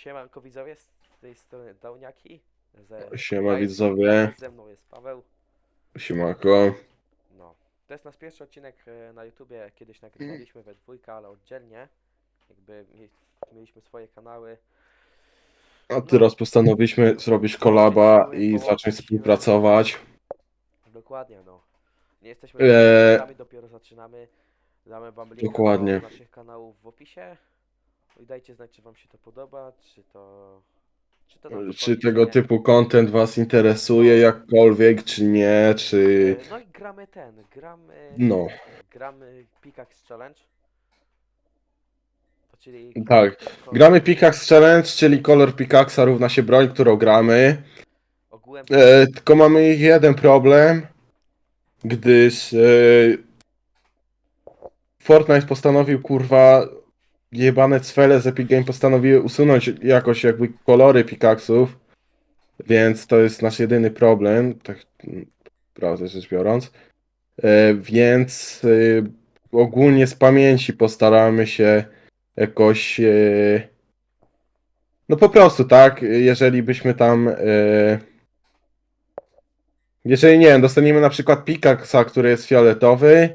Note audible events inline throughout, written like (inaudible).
Siemanko widzowie, z tej strony Dauniaki. Ze, Siema, widzowie. Ze mną jest Paweł. Siemako. No. To jest nasz pierwszy odcinek e, na YouTubie. Kiedyś nagrywaliśmy we dwójkę, ale oddzielnie. Jakby mie mieliśmy swoje kanały. A teraz postanowiliśmy zrobić kolaba i zacząć współpracować. Dokładnie, no. Nie jesteśmy Eee. dopiero zaczynamy. Damy wam link Dokładnie. do naszych kanałów w opisie. I dajcie znać, czy wam się to podoba, czy to... Czy, to nam Czy wychodzi, tego nie. typu content was interesuje jakkolwiek, czy nie, czy... E, No i gramy ten, gramy... No, Gramy Pickaxe Challenge. To czyli... tak. Gramy Pickaxe Challenge, czyli kolor Pickaxa równa się broń, którą gramy. Ogółem... E, tylko mamy jeden problem, gdyż e, Fortnite postanowił, kurwa, jebane cwele z Epic Game postanowiły usunąć jakoś jakby kolory pikaksów, więc to jest nasz jedyny problem, tak mm, prawdę rzecz biorąc. E, więc e, ogólnie z pamięci postaramy się jakoś e, no po prostu, tak, jeżeli byśmy tam jeżeli nie wiem, dostaniemy na przykład Pikaksa, który jest fioletowy,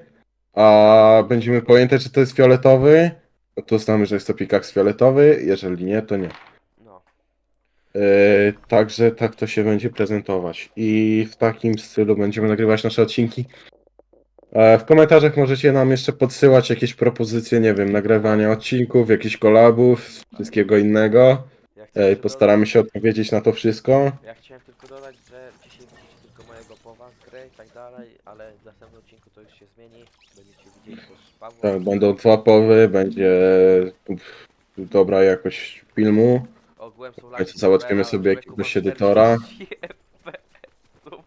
a będziemy pamiętać, że to jest fioletowy, no to znamy, że jest to Pikaks fioletowy, jeżeli nie, to nie. No. E, także tak to się będzie prezentować. I w takim stylu będziemy nagrywać nasze odcinki. E, w komentarzach możecie nam jeszcze podsyłać jakieś propozycje, nie wiem, nagrywania odcinków, jakichś kolabów, wszystkiego innego. Ja chciałem, E, tylko postaramy się odpowiedzieć na to wszystko. Ja chciałem tylko dodać, powa z gry i tak dalej, ale w następnym odcinku to już się zmieni. Będziecie widzieli też Pawła. Tak, będą dwa powy, będzie dobra jakość filmu. Ogółem są Więc live załatwimy serwera, sobie człowieku, jakiegoś edytora. 40 FPS-ów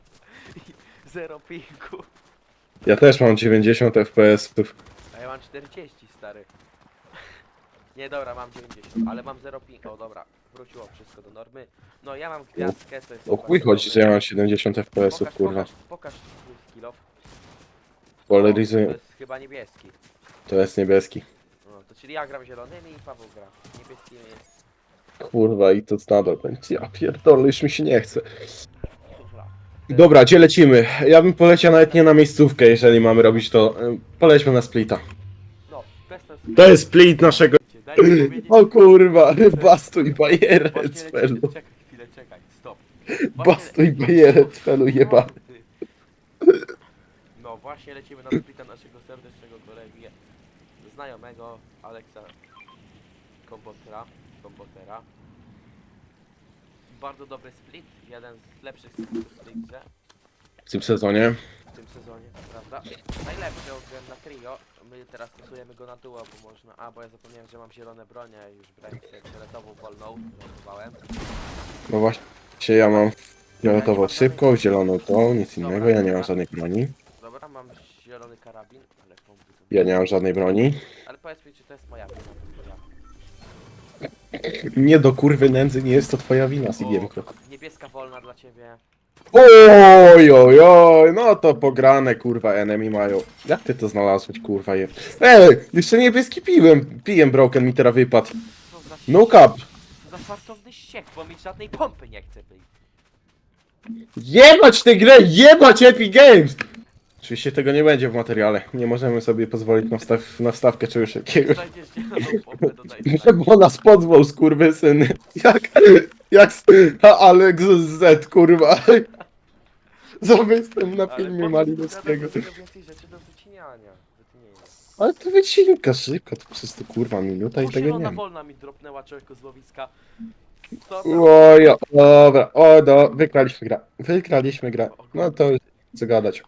i Zero pingu. Ja też mam 90 FPS-ów. A ja mam 40 stary. (laughs) Nie dobra, mam 90, ale mam 0 ping. O dobra, wróciło wszystko do normy. No ja mam gwiazdkę, to jest. O chuj chodzi, że ja mam 70 FPS-ów, kurwa. pokaż, pokaż swój skill off. Polaryzuję. To jest chyba niebieski. To jest niebieski. No, to czyli ja gram zielonymi i Paweł gra niebieskimi. Kurwa, i to nadal będzie. Ja pierdolę, już mi się nie chce. Dobra. Gdzie lecimy? Ja bym poleciał nawet nie na miejscówkę, jeżeli mamy robić to. Polećmy na splita. No, bez To jest split naszego. Daj mi powiedzieć. (clears throat) O kurwa, (laughs) bastuj bajerę, Właśnie cfelu. lecimy. Czekaj chwilę, czekaj, stop. Bastuj bajerę, cfelu jeba. No właśnie lecimy na splita naszego serdecznego kolegi, znajomego Aleksa Kombotera. Kombotera. Bardzo dobry split, jeden z lepszych splitów w tej grze W tym sezonie. W tym sezonie, prawda? Najlepszy ogólnie na trio, my teraz stosujemy go na duo, bo można... A, bo ja zapomniałem, że mam zielone bronie, już brałem sobie fioletową wolną. No właśnie, ja mam fioletową szybką, zieloną tą, nic innego, ja nie mam żadnej broni. Dobra, mam zielony karabin, ale pomysł. Ja nie mam żadnej broni. Ale powiedz mi, czy to jest moja wina. Nie do kurwy nędzy, nie jest to twoja wina, Sigiemko. Niebieska wolna dla ciebie. Oj, oj, oj, no to pograne, kurwa, enemy mają. Jak ty to znalazłeś, kurwa, je... Ej, jeszcze niebieski piłem, pijem broken mi teraz wypadł. Co za, No cap. co za fartowny ściek, bo mi żadnej pompy nie chce być. Jebać tę grę, jebać Epic Games! Oczywiście tego nie będzie w materiale, nie możemy sobie pozwolić na, wstaw, na wstawkę czegoś takiego. Znajdziesz zieloną pompę, dodaj (laughs) Bo nas pozwał, skurwysyny. Jak, jak s- a Alex Z, kurwa. Jestem na filmie Malinowskiego. Więcej rzeczy do wyciniania. Wytinienia. Ale to wycinka szybko, to przez to kurwa minuta i tego nie zielona ma. wolna mi dropnęła człowieku z łowiska. Co tam? Dobra, o, do, wygraliśmy grę. Wygraliśmy grę. No to już co gadać.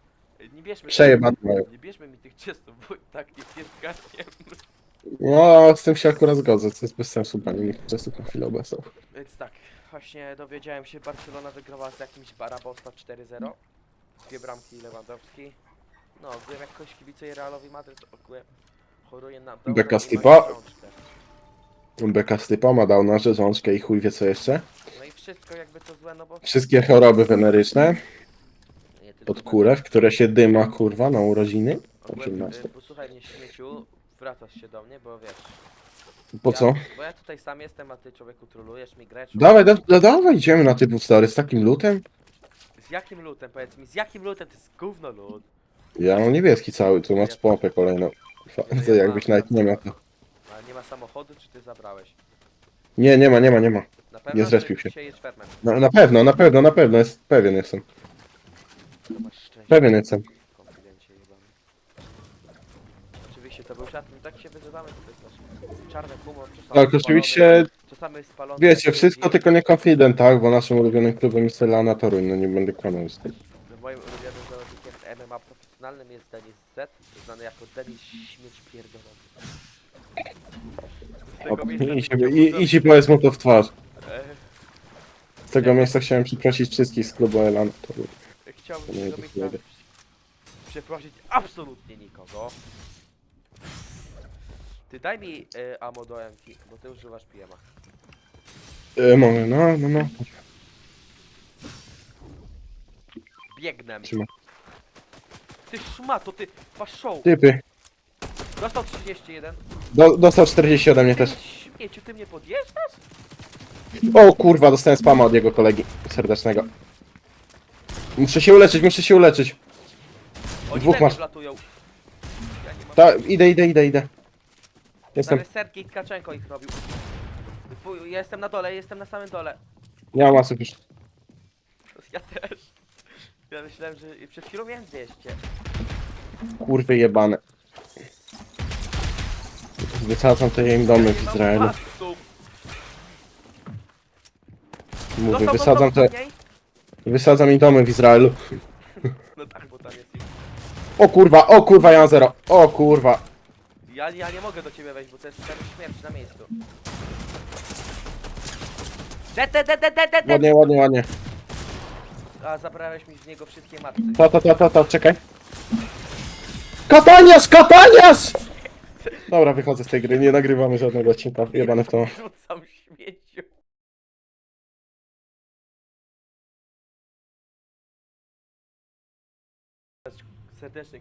Nie bierzmy... Przejebane mają. Nie bierzmy mi tych ciastów, bo i tak nie pierdolnie. No, z tym się akurat zgodzę, to jest bez sensu, pani mi czasów na chwilę obecną. Więc tak, właśnie dowiedziałem się, Barcelona wygrała z jakimś Barabosta 4-0. Dwie bramki Lewandowski. No, ogółem jak ktoś kibicuje Realowi Madryt, to ogółem choruje na downa Beka i z ma typa? gorączkę. Beka z typa ma dał na rzeżączkę i chuj wie co jeszcze. No i wszystko jakby to złe, no bo... Wszystkie choroby weneryczne Nie tylko pod kurew, które się dyma kurwa na urodziny. Ogółem, 18. y, posłuchaj mnie śmieciu, wracasz się do mnie, bo wiesz... Po co? Bo ja tutaj sam jestem, a ty człowieku trolujesz mi grę. Dawaj, da, da, dawaj, idziemy na typu stary, z takim lutem? Z jakim lutem? Powiedz mi, z jakim lutem? To jest gówno lud. Ja mam niebieski cały, tu masz pompę kolejną. Fa- To jakbyś nawet nie miał to. Ale nie ma samochodu, czy ty zabrałeś? Nie, nie ma, nie ma, nie ma. Na pewno zrespił czy się. siejesz ferment. Na, na pewno, na pewno, na pewno, jest, pewien jestem. To masz szczęście. Pewien jestem. Konfidencie jebany. Oczywiście to był my tak się wyzywamy, czarny humor. czasami Tak, spalony, oczywiście, Czasami spalony. wiecie, jak wszystko drugi. tylko nie confident, tak? Bo naszym ulubionym klubem jest Lana Toruń, no nie będę kłamał z tym. Moim ulubionym zawodnikiem MMA profesjonalnym jest Denis Z, znany jako Denis Śmieć Pierdolony. Z tego O, miejsca I, bym ci- chciał i, I ci powiedz mu to w twarz. E, Z tego miejsca chciałem przeprosić wszystkich z klubu Lana Toruń. Chciałbym z tego miejsca przeprosić absolutnie nikogo. Ty daj mi e, ammo do MK, bo ty używasz PM-a. E, mogę, no, no, no. Biegnę. Trzyma. Ty szmato, ty faszoł. Typy. Dostał 31. Do, dostał 40 ode mnie też. Śmieciu, ty mnie podjeżdżasz? O kurwa, dostałem spama od jego kolegi serdecznego. Muszę się uleczyć, muszę się uleczyć. Oni Dwóch masz. Ja nie mam. Ta, idę, idę, idę, idę. Jestem, Nawet Sergiej Tkaczenko ich robił. Fu- Ja jestem na dole, jestem na samym dole. nie mam masów już. Ja też. Ja myślałem, że przed chwilą miałem 200. Kurwy jebane. Wysadzam te im domy w Izraelu. Mówię, wysadzam te, wysadzam im domy w Izraelu. (laughs) No tak, bo tam jest ich. O kurwa, o kurwa, ja mam zero. O kurwa. Ja, ja nie mogę do ciebie wejść, bo to jest prawie śmierć na miejscu. Dead, dead, dead, dead, dead, dead, dead. Ładnie, ładnie, ładnie. A zabrałeś mi z niego wszystkie matce. Ta, ta, ta, ta, ta, czekaj. Katanias, katanias! Dobra, wychodzę z tej gry, nie nagrywamy żadnego odcinka, jebane w to. Rzucam śmieciu. Serdecznie